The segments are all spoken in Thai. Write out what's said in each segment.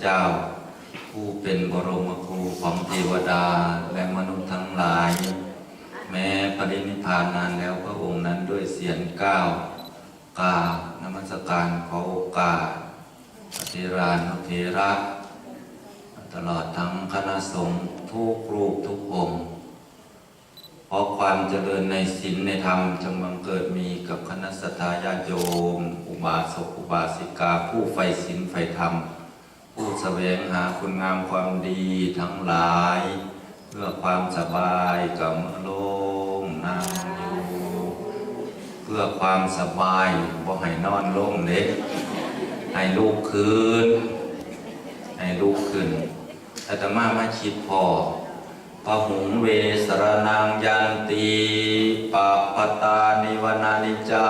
เจ้า ผู้เป็นบรมครูของเทวดาและมนุษย์ทั้งหลาย แม้ปรินิพานนานแล้วพระองค์นั้นด้วยเสียงก้าวกาบนมัสการขอโอกาสปฏิรานุเทระตลอดทั้งคณะสงฆ์ทุกรูปทุกองค์ขอความเจริญในศีลในธรรมจงบังเกิดมีกับคณะสัตยาโยม อุบาสกอุบาสิกาผู้ใฝ่ศีลใฝ่ธรรม ผู้แสวงหาคุณงามความดีทั้งหลาย เพื่อความสบายกับมือโลงนั่งอยู่เพื่อความสบายบ่ให้นอนลงเด็กให้ลูกคืนให้ลูกขึ้นอาตมามาคิดพอพระหุงเวสรนังยันตีปะปตานิวนานิจา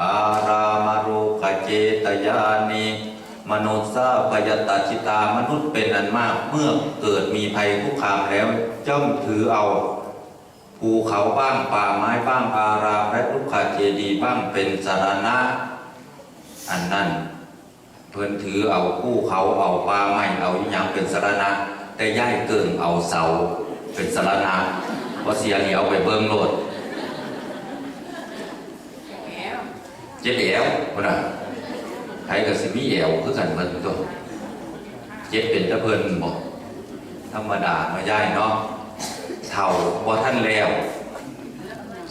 อารามารุขเจตยานิ มนุษย์สาพยตาจิตามนุษย์เป็นอันมากเมื่อเกิดมีภัยคุกคามแล้วจ้อมถือเอา ภูเขาบ้างป่าไม้บ้างอารามและลูกขเจดีย์บ้างเป็นสารณะ อันนั้นเพิ่นถือเอาผู้เขาเอาป่าไม้เอาอย่างเป็นสารณะ แต่ย่ายเกิงเอาเสาเป็นสารณะว่าะเสียเหลียวไปเบิ่งโลดเจ็บแอวพุ่นน่ะ ใครก็สิมีแอวคือกันเพิ่นตัวเจ็บเป็นตะเพินบ่ธรรมดามาย่ายเนาะเท่าบ่ท่านแล้ว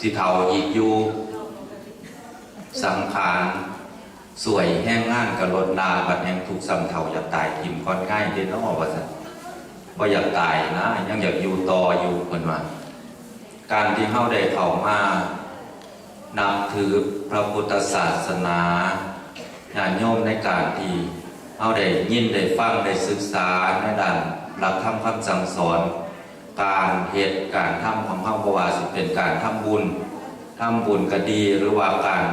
สิเท่าอีกอยู่สังขารสวยแห้งงานกับลดนาบัดแห่งทุกข์ซ้ำเท่าอยากตายทิมก่อนง่ายเด้เนาะว่าซั่นบ่อยากตายนะ ยังอยากอยู่ต่ออยู่เพิ่นว่าการที่เฮาได้เข้ามานับถือพระพุทธศาสนา ญาติโยมในการที่เฮาได้ยินได้ฟังได้ศึกษาในด้านหลักธรรมคำสั่งสอน การเหตุการทำของเฮาบ่ว่าสิเป็นการทำบุญทำบุญก็ดีหรือว่าการ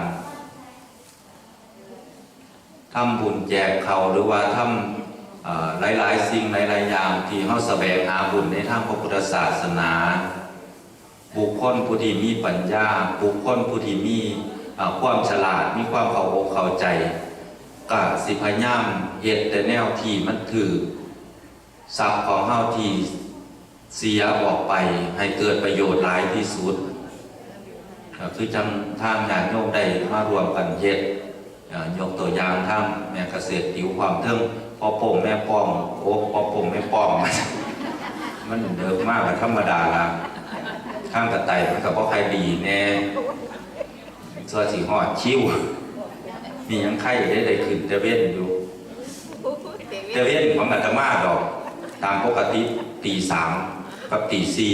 ทำบุญแจกเขาหรือว่าทำเอ่อหลายๆ สิ่งหลายๆอย่างที่เฮาแสวงหาบุญในทางพระพุทธศาสนา บุคคลผู้ที่มีปัญญา บุคคลผู้ที่มีความฉลาดมีความเข้าอกเข้าใจ ก็สิพยายามเฮ็ดแต่แนวที่มันถือทรัพย์ของเฮาที่เสียออกไปให้เกิดประโยชน์หลายที่สุดคือจังทางญาติโยมได้มารวมกันเฮ็ดยกตัวอย่างทางแม่เกษตรผิวความเทิงพ่อป่งแม่ป้อมโอ้พ่อป่งแม่ป้อมมันเดิมมากกว่าธรรมดาละข้างกระไตมันกับพ่อใครดีแน่ส่วนสีหอดชิว มียังไข่ได้ได้ขึ้นเตเว่นอยู่เตเว่นของอาตมาดอก ตามปกติตีสามกับตีสี่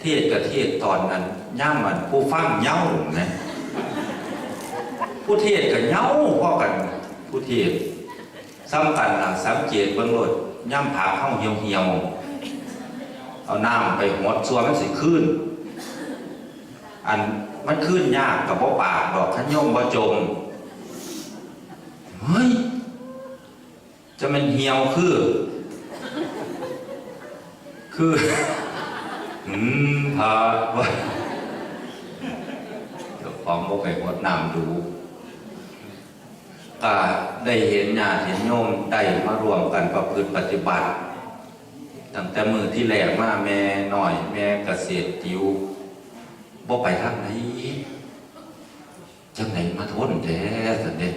เทศกับเทศตอนนั้นย่ามมันผู้ฟังเหย้านะผู้เทศกับเหย้าพ่อกันผู้เทศซ้ำกันล่ะสังเกตเบื้องโลดย่ำผาเข้าเหี่ยวเหี่ยวๆเอาน้ำไปหดซัวมันสิขึ้น อันมันขึ้นยากกับบ่ปากดอกขันย่อมบ่จม เฮ้ย จะมันเหี่ยวคือ คืออืมพาว่าเดี๋ยวของบ่ไปหดน้ำดูก็ได้เห็นญาติเห็นโยมได้มารวมกันประพฤติปฏิบัติตั้งแต่มือที่แรกมาแม่หน่อย แม่เกษตรติวบ่ไปทางไหนจังไหนมาทนแท้สันเด็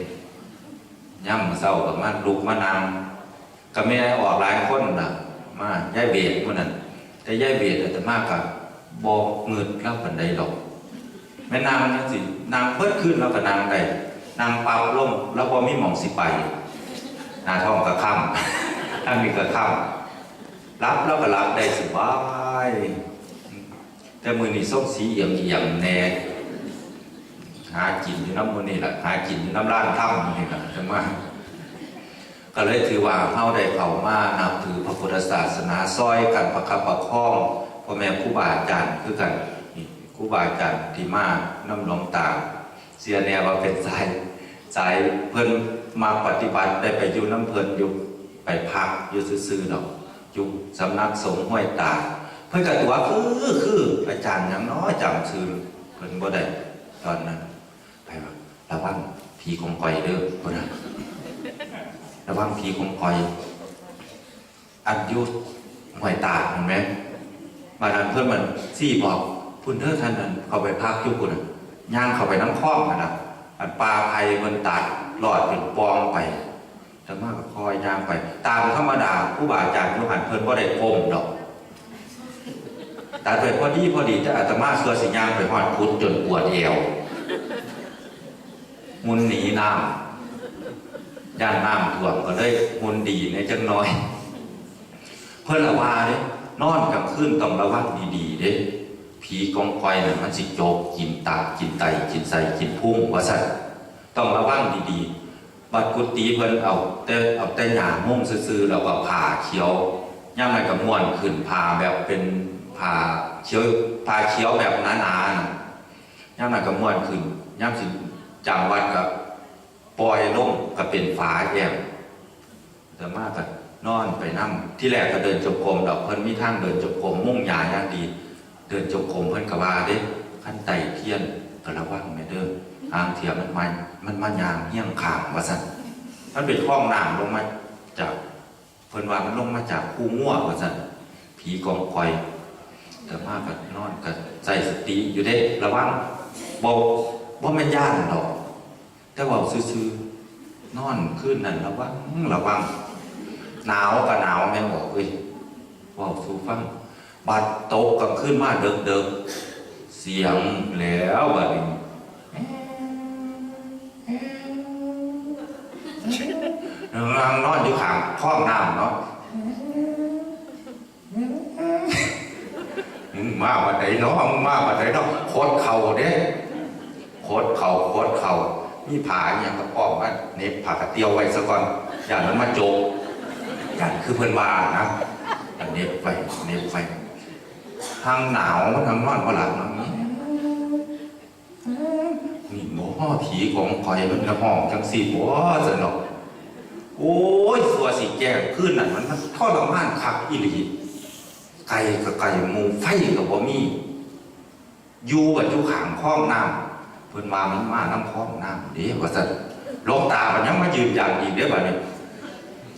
ย่ำเศร้ากับมาลุกมานางก็แม่ได้ออกหลายคนน่ะมาย่ายเบียดคนนั้น แต่ย่ายเบียดแต่มากกับบอกเงินแล้วปันใดหรอกแม่นางนั่นสินางเพิ่นขึ้นแล้วก็นางได้นางเปล่าล่มแล้วพอมีหมองสิไปนาท้องกระค่ำถ้ามีกระค่ำรับแล้วก็รับได้สบายแต่มือนี่ส้มสีเอี่ยมเอี่ยมแน่ หากินอยู่น้ำมือนี่แหละหากินอยู่น้ำร้านถ้ำนี่แหละจังว่าก็เลยถือว่าเฮาได้เขามานับถือพระพุทธศาสนาซอยกันประคับประคองพ่อแม่ครูบาอาจารย์คือกันนี่ครูบาอาจารย์ที่มาน้ำหลงตาเสียแนวว่าเป็นสายสายเพิ่อนมาปฏิบัติได้ไปอยู่น้ำเพลินอยู่ไปพักอยู่ซื่อๆดอกอยู่สำนักสงฆ์ห้วยตาเพิ่นก็ตัวคือคืออาจารย์ยังน้อยจำชื่อเพิ่นบ่ได้ตอนนั้น ระวังผีคงก่อยเด้อพุ่นนะระวังผีคมคอย อันยุหวยตาเห็นไหมมาดันเพื่อนมันซี่บอกพุ่นเด้อท่านนั้นเขาไปพักยุคุณน่ะย่างเขาไปน้ำคลองนะอันปลาไผ่บนตัดหลอดเป็นปองไปแต่มากก็คอยย่างไป ตามธรรมดาผู้บาอาจารย์ยุหันเพิ่อนว่าได้ก้มดอกแต่ไปพอดีพอดีจะอาตมาเสือสิย่างไปหอดพุดจนปวดเอว มุนหนีน้ำย่านน้ำท่วมก็เลยมุนดีในจังน้อย เพื่อนละว่าเด้นอนกลางคืนต้องระวังดีๆเด้ผีกองกอยน่ะมันสิโจกกินตับกินไตกินไส้กินพุ่งว่าสั่นต้องระวังดีๆ บัดกุฏิเพิ่นเอาแต่เอาแต่หญ้ามุ่งซื่อๆแล้วก็ผ่าเขียวย่ามันก็ม่วนขึ้นผ่าแบบเป็นผ่าเขียวผ่าเขียวแบบหนาๆนะย่ามันก็ม่วนขึ้นย่ามสิ จำวัดก็ปล่อยลงก็เป็นฝาแก้วแต่มากก็นอนไปนั่งที่แรกก็เดินจงกรมดอกเพิ่นมีทางเดินจงกรมมุ่งหญ้าอย่างดี เดินจงกรมเพิ่นก็ว่าเด้ขั้นไต่เทียนก็ระวังแม่เด้อทางเทียมมันมันมันมายางเฮี้ยงขางว่าซั่นมันเป็นห้องน้ำลงมาจากเพิ่นว่ามันลงมาจากคู่ง่วว่าซั่นผีกองกอยแต่มากก็นอนก็ใจสติอยู่เด้ระวังบ่บ่แม่นย่านดอก แต่เว่าซื่อๆนอนคืนนั้นระวังระวังหนาวก็หนาวแม่บอกเอ้ยเว่าสู่ฟังบัดตกกับขึ้นมาเดิกเดิกๆเสียงแล้วบัดนี้นางนอนอยู่ข้างคล้องน้ำเนาะมึงมาบัดไหนเนาะมึงมาบัดไหนเนาะโคตรเข่าเด้โคตรเข่าโคตรเข่า มีผาอหย่างกระป้องว่าเน็บผากระเตียวไว้ซะก่อนอย่างนั้นมาโจกอย่างคือเพิ่อนว่านนะอันเน็บไว้เน็บไว้ทางหนาวทางนอนก็หลับนะนี่หมอผีของคอยมันกระห้องจังสีบ่สนอกโอ้ยสัวสีแก้งขึ้นนั่นมันมันทรมานคักอีหลีไก่กับไก่มูไฟกับบ่มีอยู่กับอยู่ขางคล้องน้ำ เพิ่นว่ามันมาน้ำคล้องน้ำเด้ว่าซั่นหลงตามันยังมายืนยันอีกเด้อบัดนี้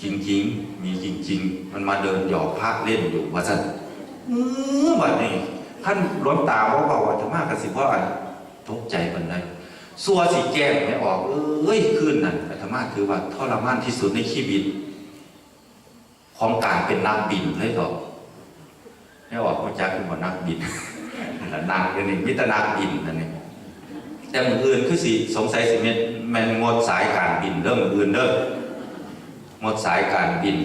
จริงๆ มีจริง ๆ มันมาเดินหยอกพากเล่นอยู่ว่าซั่นอือบัดนี้ท่านล้นตาว่าเบาอาตมากระสิว่าอันตกใจบันไดสัวสีแก้งไม่ออกเอ้ยคืนนั้นอาตมาคือว่าทรมานที่สุดในชีวิตของการเป็นนักบินเลยก็ไม่ออกมาจากเป็นว่านักบินนั่นล่นักเดี๋ยวนี้มิตรนักบินนั่นนี่ แต่มืออื่นคือสิสงสัยสิแม่นแมนงดสายการบินเริ่มออื่นเด้องดสายการบิน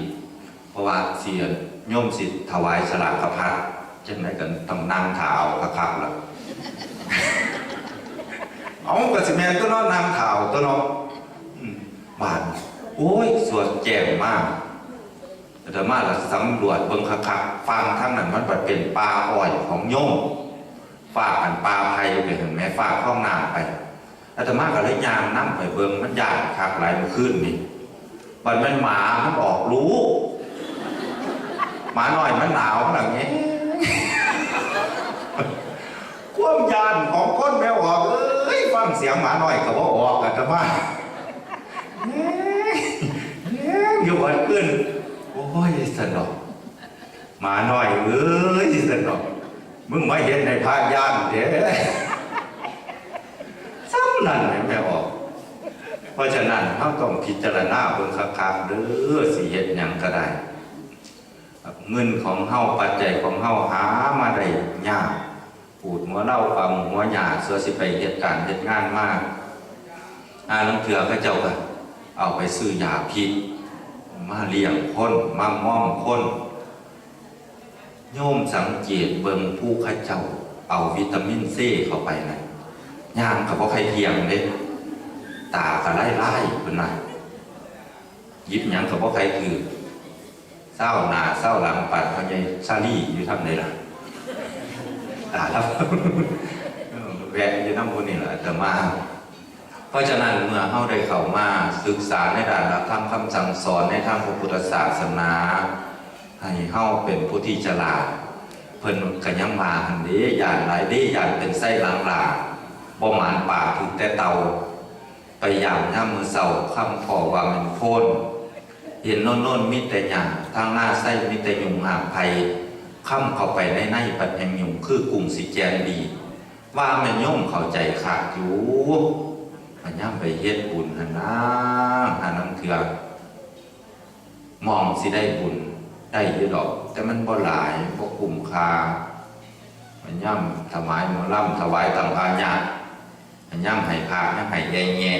เพราะว่าเสียโยมสิถวายสลากพระพัดจังไหนกันต้องนั่งถาวพระคักละเอากระสิแมนก็นอนนั่งถาวตัวนาะอืมบานโอ้ยสวดแจ่มมากแต่มาละสำรวจเบิ่งคักๆฟังทั้งนั้นมันเป็นปลาอ้อยของโยม ฝากอันปลาไผ่ไปเห็นไหมฝากห้องน้ำไปอาตมาก็เลยยามนั่งไปเบิ่งมันยากคักหลายมื่อคืนนี่บัดมันหมามันออกรู้ หมาหน่อยมันหนาวขนาดนี้ความยานของคนแมวออกเอ้ยฟังเสียงหมาหน่อยก็บ่ออกกันจะมาอยู่วันขึ้นโอ้ยสนอกหมาหน่อยเอ้ยสนอก มึงไม่เห็นในพายานเด้ซ้ำนั่นแหละแม่ออก เพราะฉะนั้นเราต้องพิจารณาเบิ่งคักๆเด้อสิเฮ็ดหยังก็ได้ เงินของเฮาปัจจัยของเฮาหามาได้ยากปูดหัวเล่าฟังหัวหยาเสือสิไปเหตุการณ์เหตุงานมากอาลังเถือพระเจ้าก็เอาไปซื้อยาพิษมาเลี้ยงคนมาม่อมคน โยมสังเกตเบิ่งผู้ข้าเจ้า เอาวิตามินซีเข้าไปนะย่างกับพ่ใครเทียงเด้ตาก็ไล่ไล่เป็นไงยิบยังกับพ่ใครคือเศร้าหนาเศร้าหลังปัดพญายซาลี่อยู่ทำไหนล่ะตาแล้วแวะอยู่น้ำคนนี่แหละแต่มาเพราะฉะนั้นเมื่อเข้าได้เข้ามาศึกษาในด้านหลักธรรมคำสั่งสอนในทางพระพุทธศาสนา ให้เข้าเป็นผู้ที่ฉลาดเพิ่นกันยังมาหันเด้ยานหลายเด้ยานเป็นไส้หลังหลาบ่หมานป่าถึงแต่เตา ไปยามย่ามือเสาคำพอว่ามันโพนเห็นโน่นโน่นมีแต่หยาทางหน้าไส้มีแต่ยุงหางไผ่ข้าเข้าไปในในปัดแห่งยุงคือกลุ่มสีแกนดี ว่าแม่นย่อมเข้าใจขาดอยู่มันย่ำไปเฮ็ดบุญหันนะหาน้ำเถื่อมองสิได้บุญ ได้อยู่ดอก แต่มันบ่หลายบ่คุ้มคามันย่ำถวายมอลำถวายตังอาญามันย่ำให้พาย่ำให้แย่แย่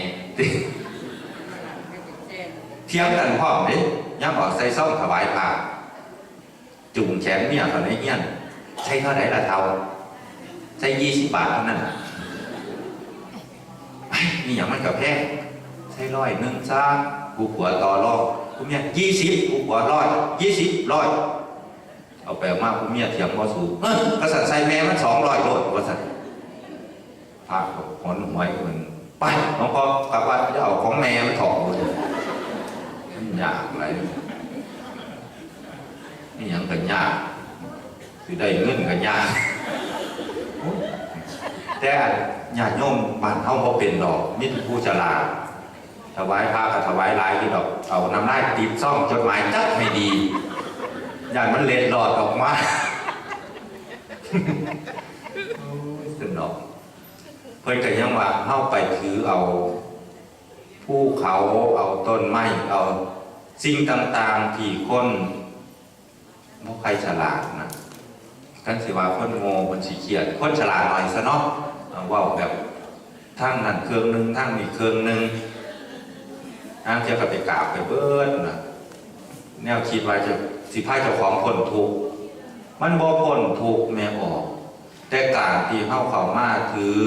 เทียงกันพร้อมเด้ย่ำบอกใส่ซ่อมถวายพระจุ่มแขนเมียเขาในเฮียนใช้เท่าไหร่ละเท่าใช้ยี่สิบบาทเท่านั้นนี่อย่างมันกับแพงใช้ร้อยหนึ่งซะกูผัวต่อรอง กูเมียยี่สิบกูผัวร้อยยี่สิบร้อยเอาไปเอามากูเมียเถียงว่าสูงเออกษัตริย์ใส่แม่มันสองร้อยโลดกษัตริย์พระก็หอนหวยเหมือนไปหลวงพ่อกลับวัดจะเอาของแม่มันถอดหมดมันยากอะไรนี่ยังกันยากคือได้เงินกันยากแต่ญาติโยมบ้านเฮาบ่เป็นดอกมิตรผู้ฉลาด วายพระกับถวายลายคือดอกเอาน้ำลายติดซ่องจดหมายจัดให้ดีญาติมันเล็ดหลอดออกมาสนุกเพิ่นก็ยังว่าเฮาไปถือเอาภูเขาเอาต้นไม้เอาสิ่งต่างๆที่คนบ่ใครฉลาดนะกันสิว่าคนโง่คนสิเขียดคนฉลาดหน่อยซะเนาะว่าแบบทั้งนั้นเครื่องหนึ่งทั้งนี้เครื่องหนึ่ง ทางเที่ยวกับไปกราบไปเบิดนะแนวคิดว่าจะสิพาเจ้าของพ้นทุกมันบ่พ้นทุกแม่ออก แต่การที่เข้าเข้ามาถือ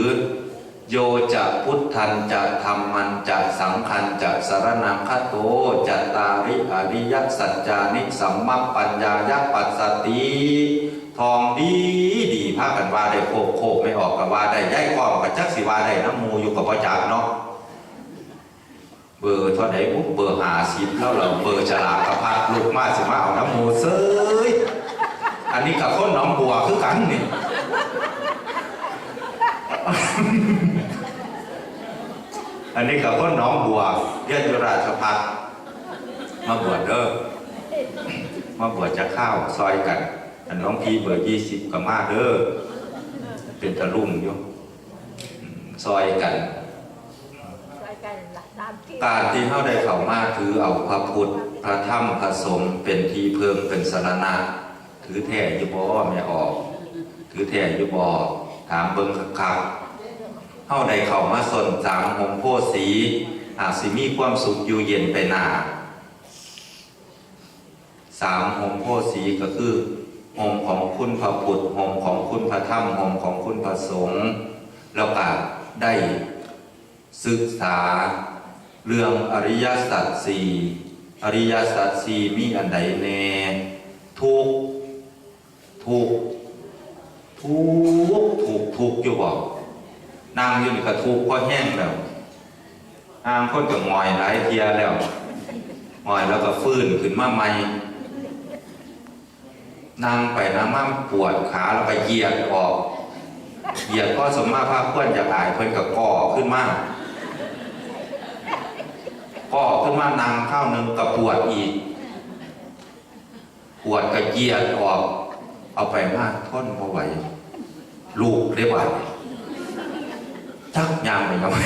โยจะพุทธันจะธรรมันจะสังคันจะสารนังคโตจะตาริอริยสัจจานิสัมมัปปัญญายปัสสติทองดีดีพากันว่าได้โคกโคกไม่ออกกับว่าได้ย้ายความกับจักสิว่าได้น้ำมูอยู่กับพ่อจักเนาะ เบอร์เท่าไหนปุ๊บเบอร์หาสิบแล้วเราเบอร์ฉลากกระพัดลูกมาสิมาเอาน้ำโมเซยอันนี้กับคนน้องบัวคือกันนี่อันนี้กับคนน้องบัวเรียนอยู่ราชพัฒมาบวชเด้อมาบวชจะข้าวซอยกัน อันน้องพีเบอร์ยี่สิบกับมาเด้อเป็นตะลุ่มอยู่ซอยกัน การที่เข้าได้เข้ามาถือเอาพระพุทธพระธรรมพระสงฆ์เป็นที่เพิ่มเป็นสารณะ ถือแท้อยุบอไม่ออก ถือแท้อยุบอถามเบิ้งคักเข้าได้เข้ามาสนจางหงโพสีอาจสิมีความสุขอยู่เย็นไปหนาสามหงโพสีก็คือหงของคุณพระพุทธหงของคุณพระธรรมหงของคุณพระสงฆ์แล้วก็ได้ศึกษา เรื่องอริยสัจสี่อริยสัจสี่มีอันใดแน่ทุกทุกทุกข์ถูกทุกอยู่บอกนางอยู่นี่ก็ทุกข์เพราะแห้งแล้วนางคนก็งอยหลายเทียแล้วงอยแล้วก็ฟื้นขึ้นมาใหม่นางไปนางมาปวดขาแล้วก็เหยียดออกเหยียดก็สมมาภาพเพื่อนจะอายเพื่อนกับก่อขึ้นมาก อขึ้นมานางข้าวหนึ่งกับปวดอีก ปวดกับเยียดออก เอาไปมากทนพอไหวลูกเรียกว่าจักยางไปยังไง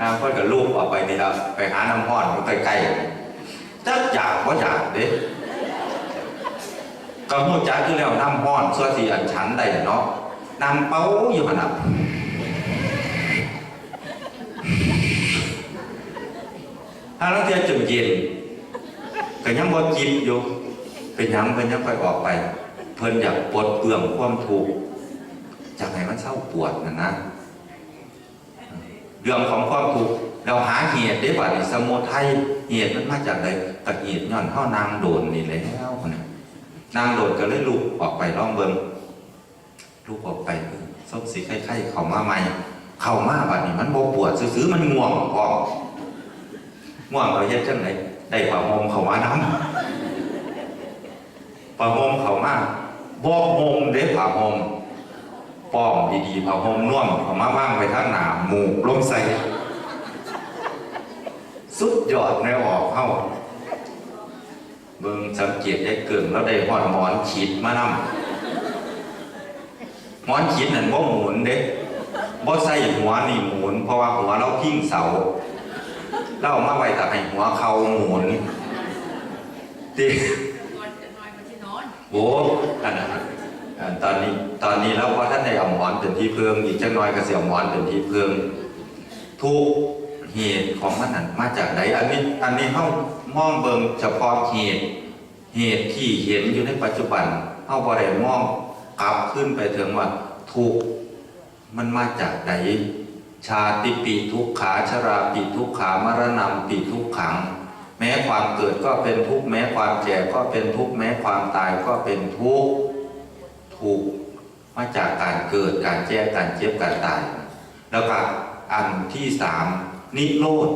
นางเพื่อกับลูกออกไปนี่ล้วไปหาน้ำห้อนก็ใกล้ๆจักอยากว่าอยากเด้ก็มูจักคือแล้วน้ำห้อนส่วนที่อันฉันได้เนาะน้ำเป้าอยู่ขนาด ถ้าลังเทียจนเย็นก็ยังบ่จิตอยู่เป็นยังเป็นยังไปออกไป เพิ่นอยากปลดเปลื้องความทุกข์จากให้มันเศร้าปวดนะนะเรื่องของความทุกข์เราหาเหตุได้บ่าในสมุทัยเหตุมันมาจากใดกับเหตุย้อนเท่านางโดนนี่แล้วนะนางโดดก็เลยลูกออกไปร้องเบิงลูกออกไปส้มสีไข่ๆเขามาใหม่ เข้ามาบัดนี้มันบ่ปวดซื้อๆมันง่วงพอก ง่วงเราเฮ็ดจังไดได้ผ้าห่มเข้ามาน้ำผ้าห่มเขามาบ่ห่มเด้ผ้าห่มป้อมดีๆผ้าห่มน่วมเขามาว่างไปทางหนาหมูลงใส่สุดยอดในออกเข้าเบิ่งสังเกตได้เกินแล้วได้หอดหมอนขีดมานำหมอนขีดนั่นบ่หมุนเด้บ่ใส่หัวนี่หมุน เพราะว่าหัวเราพิงเสา เราเอามาไว้แต่ให้หัวเขาหมุนตินอนจะนอนมาที่นอนโอ้อันนั้นอันตอนนี้ตอนนี้แล้วว่าท่านได้เอาหมอนเป็นที่เพิงอีกจักหน้อยก็เสียหมอนเป็นที่เพิงทุกเหตุของมันนั้นมาจากไหนอันนี้อันนี้เฮามองเบิ่งเฉพาะเหตุเหตุที่เห็นอยู่ในปัจจุบันเฮาบ่ได้มองกลับขึ้นไปถึงว่าทุกข์มันมาจากไหน ชาติปีทุกขาชราปีทุกขามรณะปีทุกขัง แม้ความเกิดก็เป็นทุกข์แม้ความแก่ก็เป็นทุกข์แม้ความตายก็เป็นทุกข์ทุกข์มาจากการเกิดการแก่การเจ็บการตาย แล้วก็อันที่สามนิโรธ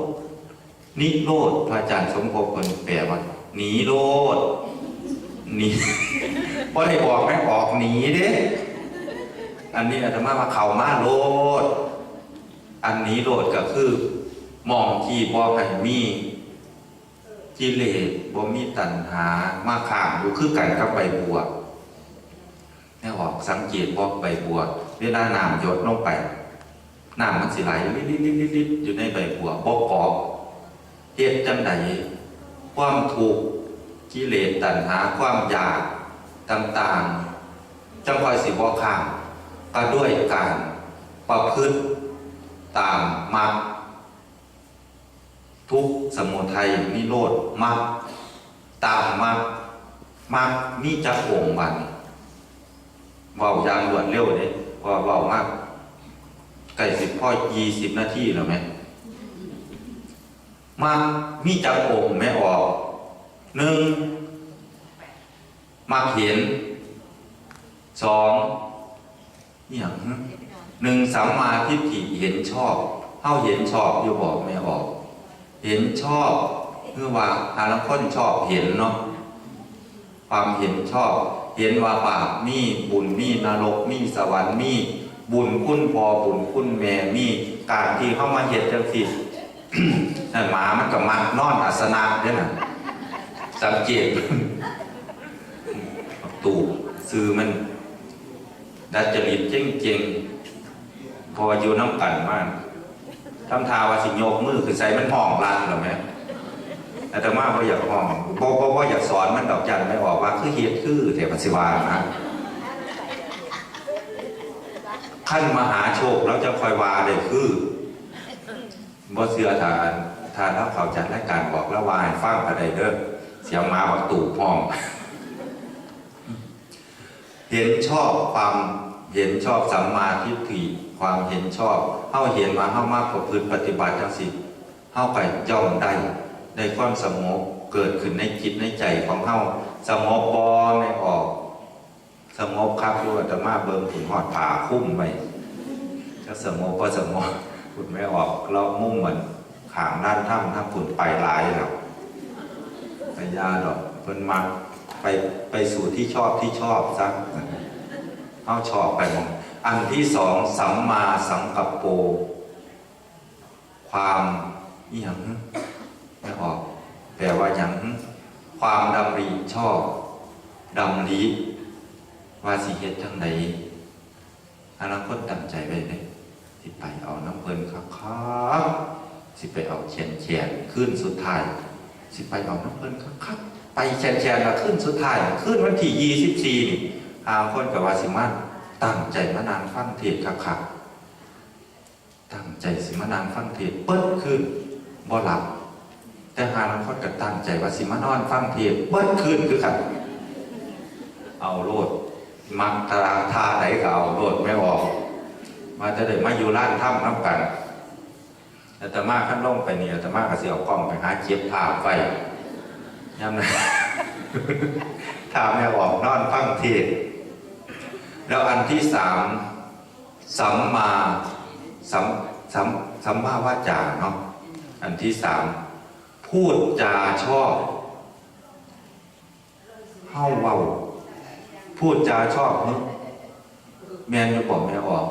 นิโรธพระอาจารย์สมภพคนแปลว่าหนีโรธหนีเพอได้บอกไม่ออกหนีเด้อันนี้อาตมาว่าเข่ามาโลด อันนี้โหลดก็คือมองที่บ่ให้มีกิเลสบ่มีตัณหามาข้างอยู่คือกันกับใบบัวแม่ออกสังเกตบ่ใบบัวเวลาน้ำหยดลงไปน้ำมันสิไหลลิดๆๆๆอยู่ในใบบัวบ่เกาะเฮ็ดจังไดความถูกกิเลสตัณหาความอยากต่างๆจังคอยสิบ่ข้างก็ด้วยการประพฤติ ตามมรรคทุกสมุทัยนิโรธมรรคตามมรรคมรรคมีจักองบันเว้าอย่างรวดเร็วเลยเพราะว่าเว้ามากไก่สิบพ่อยี่สิบนาทีแล้วไหมมรรคมีจักองไม่ออกหนึ่งมรรคเห็นสองอย่าง หนึ่งสัมมาทิฏฐิเห็นชอบเท่าเห็นชอบอยู่บอกไม่ออก เห็นชอบคือว่าหาลังคนชอบเห็นเนาะความเห็นชอบ เห็นว่าบาปมีบุญมีนรกมีสวรรค์มีบุญคุณพอบุญคุณแม่มีการที่เข้ามาเห็นจังสินั่นหมามันก็มักนอนอาสนะเนี่ยนะสังเกตตูบซื้อมันดัดจริตเจ๋งๆ พออยู่น้ำกันมากทำทาวาสิโยกมือคือใส่มันห้องรันหรือไหมแต่มาว่าอยากห้องบ่บ่บ่อยากสอนมันดอกจันไม่ออกว่าคือเหตุคือเทพศิวานะขั้นมหาโชคแล้วจะคอยวาเลยคือบ่เสือทานทานแล้วเขาจัดรายการบอกล้วายฟังอะไรเด้อเสียงมาบอกตู่ห้องเห็นชอบความเห็นชอบสัมมาทิฏฐิ ความเห็นชอบเฮาเห็นมาเฮามาประพฤติปฏิบัติจังสิเฮาไปย่อมได้ได้ความสงบเกิดขึ้นในจิตในใจของเฮาสงบบ่ไม่ออก สงบครับอยู่อาตมาเบิ่งถึงหอดผาคุ้มไปจะสงบบ่สงบคุณไม่ออกเรามุ่งเหมือนขางด้านถ้ำถ้าฝุ่นไปหลายแล้วพยาดอกเพิ่นมาไปไปสู่ที่ชอบที่ชอบซะเอาชอบไปมอง อันที่สองสัมมาสังกัปโป ความอย่างไม่ออกแปลว่าอย่างความดำริชอบดำริว่าสิเหตุจังใดอนาคตตั้งใจไว้เลยสิไปเอาน้ำเพลินครับครับสิไปเอาเขียนเขียนขึ้นสุดท้าย สิไปเอาน้ำเพลินครับครับไปแชนแชนมาขึ้นสุดท้ายขึ้นวันที่ยี่สิบสี่นี่ทาคนกับว่าสิมัน ตั้งใจมานานฟังเทศครับครับตั้งใจสิมานานฟังเทศเปิดขึ้นบ่หลับ แต่หาลังคนกับตั้งใจว่าสิมานอนฟังเทศเปิดขึ้นคือกันเอาโลด มักตราทาไหนก็เอาโลดไม่ออก มาจะได้มาอยู่ร้านถ้ำน้ำกันแต่ตมาขั้นล่งไปนี่แต่มาก็สิเอากล้องไปหาเจ็บภาไฟย้ำนะถ้าไม่ออกนอนฟังเทศน์ แล้วอันที่สามสัมมาสัมสัมสัมมาวาจาเนาะอันที่สามพูดจาชอบเฮ้าเว้าพูดจาชอบเนึกแมนอยู่บอกไม่ออก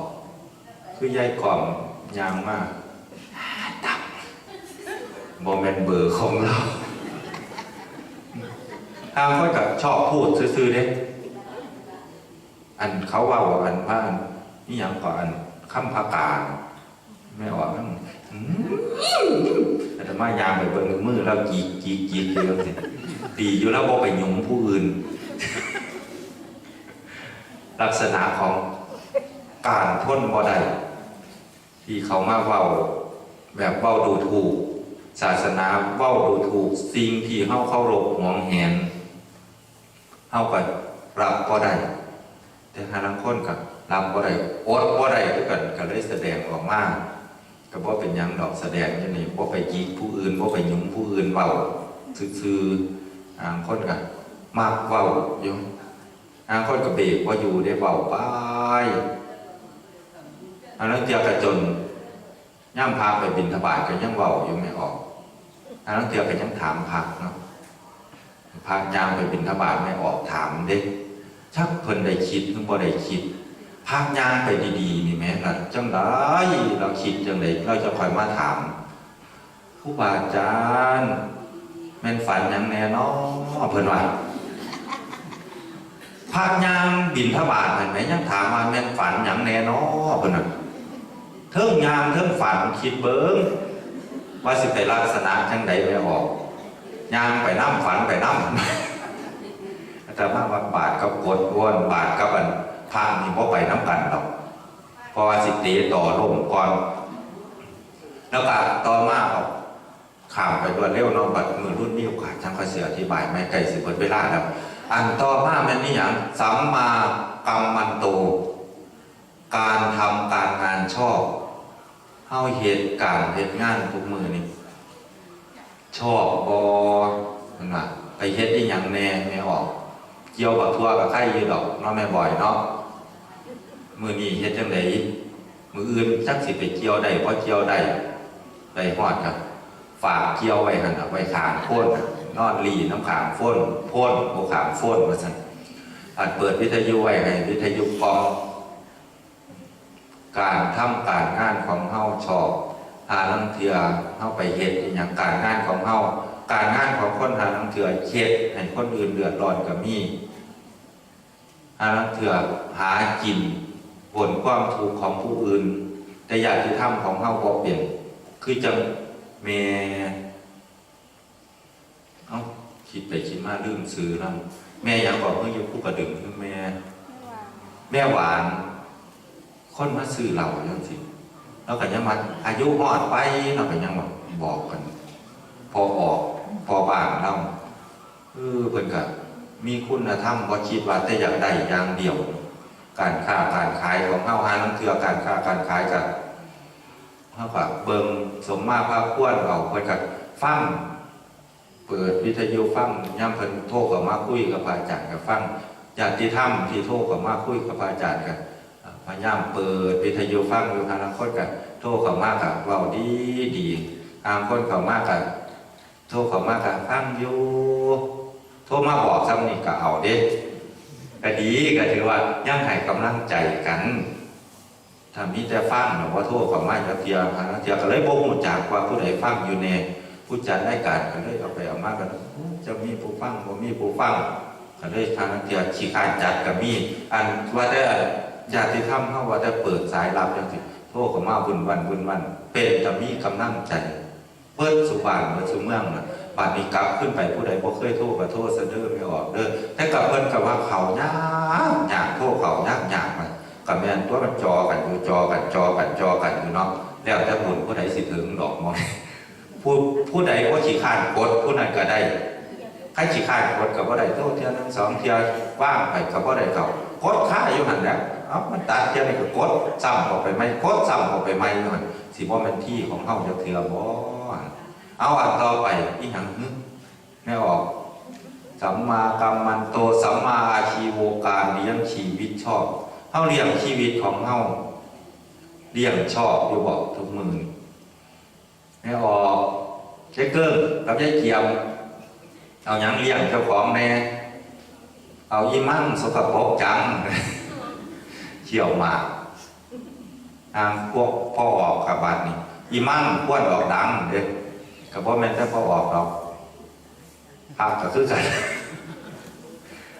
คือยายกล่อมยางมากตับบอมเมนเบอร์ของเราทางคนกับชอบพูดซื่อๆเด้ อันเขาว่าว่าอันพระอันนี่ยังก่อนอันคำพากาไม่ออกนั่นอืมแต่ถ้ามายางไปเบิ่งมือเรากีกกีกกีกอยู่สิดีอยู่แล้วบ่ไปหยุมผู้อื่น ลักษณะของการพ้นบ่ได้ที่เขามาเว้าแบบเว้าดูถูก ศาสนาเว้าดูถูก สิ่งที่เฮาเคารพหวงแหนเฮาก็รับบ่ได้ แต่หาลังคนกับรับบ่ได้อดบ่ได้คือกันก็เลยแสดงออกมาก็บ่เป็นหยังดอกแสดงอยู่นี่บ่ไปยิกผู้อื่นบ่ไปหยุมผู้อื่นเว้าซื่อๆอ่างคนก็มักเว้าอยู่อ่างคนก็เบรกบ่อยู่ได้เว้าไปอันนั้นเตียกระจนย่ำพาไปบินทบาทก็ยังเว้าอยู่ไม่ออกอันนั้นเตียก็ยังถามพักเนาะพากย่างไปบินทบาทไม่ออกถามเด็ก ชักเพิ่นได้คิดหรือบ่ได้คิดภาคยางไปดีๆนี่แหม่ล่ะจังไดเราคิดจังไดเราจะคอยมาถามครูบาอาจารย์แม่นฝันหยังแน่นาะเพิ่นว่าภาคยางบินทบาทเห็นไหมยังถามว่าแม่นฝันหยังแน่นาะเพิ่นน่ะเทิงยางเทิงฝันคิดเบิ่งว่าสิไปลักษณะจังใดไปออกยางไปน้ำฝันไปน้ำ แต่มาว่าบาทกับกดอ้วนบาทกับอันพางนี่บ่ไปน้ำกันหรอกเพราะว่าสิตีต่อลมก่อน แล้วก็ต่อมาออกข่าวไปรวดเร็วเนาะบัดมือรุ่นนี้โอกาสจังค่อเสียอธิบายไม่ไกลสิเปิดเวลาแล้ว อันต่อมาม่นนี่หยังสัมมากรรมันโต การทำการงานชอบเฮาเหตุการณ์เหตุงานทุกมือนี่ชอบบอมันว่าไปเฮ็ดได้หยังแน่ไม่ออก เกี่ยวกับทั่วกับไข่อยู่ดอกเนาะแม่บ่อยเนาะมือนี้เฮ็ดจังไดมืออื่นจักสิไปเกี่ยวได้บ่เกี่ยวได้ได้ฮอดครับ ฝากเกี่ยวไว้หั่นน่ะไว้ขางพ่นนอนรีน้ำขางพ่นพ่นบ่ขางพ่นว่าซั่นอันเปิดวิทยุไว้ให้วิทยุกองการทำการงานของเฮาชอบหาลังเทือเฮาไปเฮ็ดอย่างการงานของเฮา การงานของคนหาลังเทือเฮ็ดให้คนอื่นเดือดร้อนก็มีหาลังเทือหากินผลความทุกของผู้อื่น แต่อยากที่ทำของเฮาบ่เป็นคือจังแม่เอ้าคิดไปคิดมาลืมซื้อแล้วแม่ยังบอกเพิ่อยู่คู่กระดึงคือแม่ แม่หวานคนมาซื้อเราจังสิแล้วก็ยังมาอายุหอดไปเราก็ยังบอกบอกกันพอออก พอบางเราเออเพิ่นก็มีคุณธรรมบ่คิดว่าแต่อยากได้อย่างเดียว การค้าการขายของเฮาหานังเทือการค้าการขายกับเฮาก็เบิ่งสมมาภาคควรเอาเพิ่นก็ฟังเปิดวิทยุฟังย่ำเพิ่นโทรเข้ามาคุยกับพระอาจารย์ก็ฟังญาติธรรมที่โทรเข้ามาคุยกับพระอาจารย์ก็พยายามเปิดวิทยุฟังอยู่ทางลังคนกับโทรเข้ามากกับเว้าดีดีทางคนเข้ามากกับ โทรเข้ามากกับฟังอยู่โทรมาบอกซ้ำนี่ก็เอาเด้ก็ดีก็ถือว่ายังให้กำลังใจกันถ้ามีแต่ฟังหรือว่าโทรเข้ามาจะเทียพาเทียก็เลยบ่ฮู้จักว่าผู้ใดฟังอยู่แน่ผู้จัดได้การก็เลยเอาไปเอามากันจะมีผู้ฟังบ่มีผู้ฟังก็เลยทางเทียขี้ขานจัดก็มีอันว่าแต่ญาติธรรมเขาว่าจะเปิดสายรับจังสิโทรเข้ามาบุญวันบุญวัน เป็นจะมีกำลังใจ เปิดสุบานเปิดสุเมืองนะป่านนี้กลับขึ้นไปผู้ใดบ่เคยโทรก็โทรเสนอไม่ออกเด้อแต่กับเพิ่นกับว่าเขายากยากโทรเขายากยากมันกับแม่นตัวมันจอกันอยู่จอกันจอกันจอกันอยู่เนาะแล้วแต่บุญผู้ใดสิถึงดอกมองผู้ผู้ใดบ่ขี้ข้านกดผู้นั้นก็ได้ใครขี้ข้านกดก็บ่ได้โทรเที่ยนึงสองเที่ยว่างไปก็บ่ได้เขากดค่าอยู่หันแล้วเอามันตัดเทียนี่ก็กดซ้ำออกไปไหมกดซ้ำออกไปไหมหน่อยสิว่ามันที่ของเขาจะเถื่อบ่ เอาอันต่อไปอีหังหึแม่ออกสัมมากรรมันโตสัมมาอาชีโวการเลี้ยงชีวิตชอบเฮาเลี้ยงชีวิตของเฮาเลี้ยงชอบอยู่บอกทุกมือแม่ออกเจ๊เกิ้งกับยายเกียม เอาหยังเลี้ยงเจ้าของแน่เอาอีมั่งสกปรกจังเชี่ยวหมาทางพวกพ่อออกกับบัดนี่อีมั่งพวนออกดังเด้อ กับพ่อแม่นแต่พอออกเราภาพก็คือกัน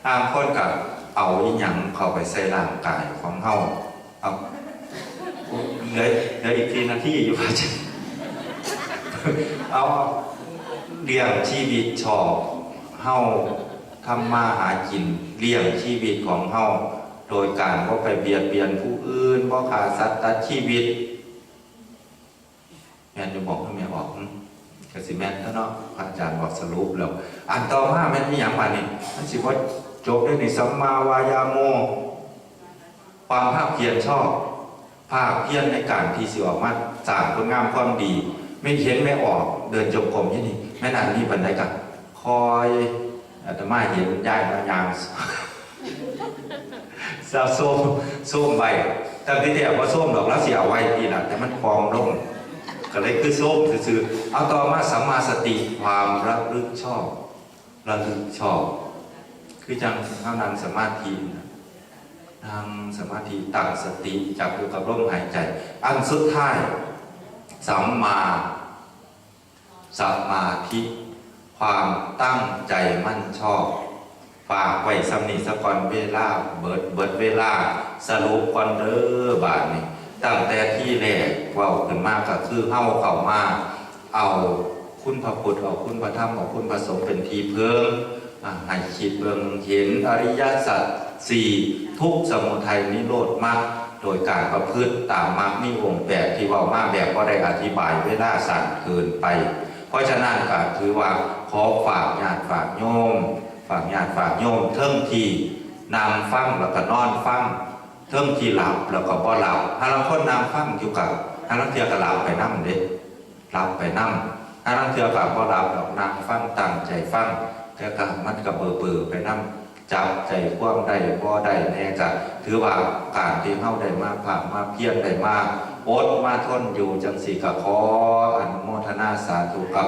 อ้างคนกับเอาอีหยังเข้าไปใส่ร่างกายของเฮาเอาเหลือเหลืออีกทีนาทีอยู่พระอาจารย์เอาเลี้ยงชีวิตชอบเฮาทำมาหากินเลี้ยงชีวิตของเฮาโดยการว่าไปเบียดเบียนผู้อื่นว่าขาดสัตว์ตัดชีวิตแม่นจะบอกให้แม่ออกอ กสิแม่นเท่าเนาะพระอาจารย์บอกสรุปแล้วอันต่อมาแม่นมีอย่างว่านี่มันสิว่าจบได้ในสัมมาวายาโม ความภาคเพียรชอบ ภาคเพียรในการที่สิออกมาสร้างคุณงามความดี ไม่เห็นไม่ออกเดินจงกรมที่นี่แม่นานนี่บันไดกันคอยอาตมาเห็นย้ายมายางสาวส้มส้มใบแต่ที่แท้ว่าส้มดอกแล้วเสียไว้ดีละแต่มันคลองลง ก็เลยคือส้มซื่อๆเอาต่อมาสัมมาสติความระลึกชอบ ระลึกชอบ คือจังเท่านั้นสมาธินะนั่งสมาธิตั้งสติจับอยู่กับลมหายใจ อันสุดท้ายสัมมาสมาธิความตั้งใจมั่นชอบฝากไว้สำนีสกอนเวลา เบิดเบิดเวลา สรุปก่อนเด้อบาทนี่ ตั้งแต่ที่แรกเว่าขึ้นมาก็คือเฮ้าเข้ามาเอาคุณพระพุทธเอาคุณพระธรรมเอาคุณพระสงฆ์เป็นทีเพิ่งอะให้คิดเบิ่งเห็นอริยสัจสี่ทุกสมุทัยนิโรธมรรคโดยการประพฤติตามมรรคมีองแปดที่ว่ามาแบบก็ได้อธิบายเวลาสั่นเกินไป เพราะฉะนั้นก็ถือว่าขอฝากญาติฝากโยม ฝากญาติฝากโยมเทิงทีนางฟังแล้วก็นอนฟัง เทิงที่หลับแล้วก็บ่หลับถ้าเราคนนางฟังอยู่กับถ้าเราเที่ยกับหลับไปนั่งเด็หลับไปนั่งถ้าเราเที่ยกับบ่หลับดอกนางฟังตั้งใจฟังแต่ก็มันก็เบื่อเบื่อไปนั่งจับใจความได้บ่ได้แน่ก็ถือว่าการที่เฮาได้มาผ่านมาเพียรได้มาอดมาทนอยู่จังสีก็ขออนุโมทนาสาธุกับ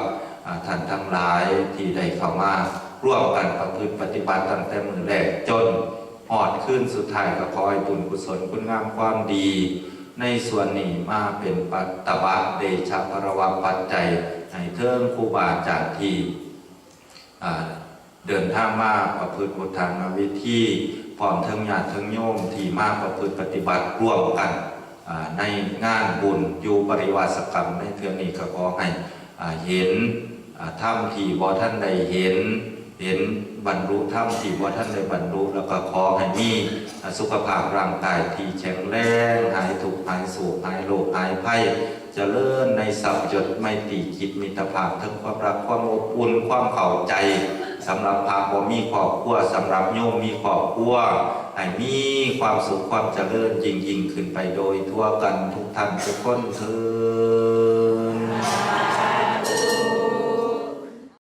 ท่านทั้งหลายที่ได้เข้ามาร่วมกันประพฤติปฏิบัติตั้งแต่มือแรกจน อดขึ้นสุดท้ายก็คอยบุญกุศลคุณงามความดี ในส่วนนี้มาเป็นปัตตบะเดชะพระวะปัจจัยให้เทิงครูบาอาจารย์ที่เดินทางมาประพฤติพุทธานวิธีพร้อมเทิงญาติเทิงโยมที่มาประพฤติปฏิบัติร่วมกันในงานบุญอยู่ปริวาสกรรมในเทือนี้ก็ขอให้เห็นอ่าถ้ำที่บ่ท่านได้เห็นเห็น บรรลุถ้ำที่บ่ท่านได้บรรลุแล้วก็ขอให้มีสุขภาพร่างกายที่แข็งแรงหายทุกข์หายโศกหายโรคหายภัยเจริญในสัพยศไม่ตีจิตมิตรภาพทั้งความรักความอบอุ่นความเข้าใจสำหรับพระบ่มีครอบครัวสำหรับโยมมีครอบครัวให้มีความสุขความเจริญยิ่งยิ่งขึ้นไปโดยทั่วกันทุกท่านทุกคนเถิด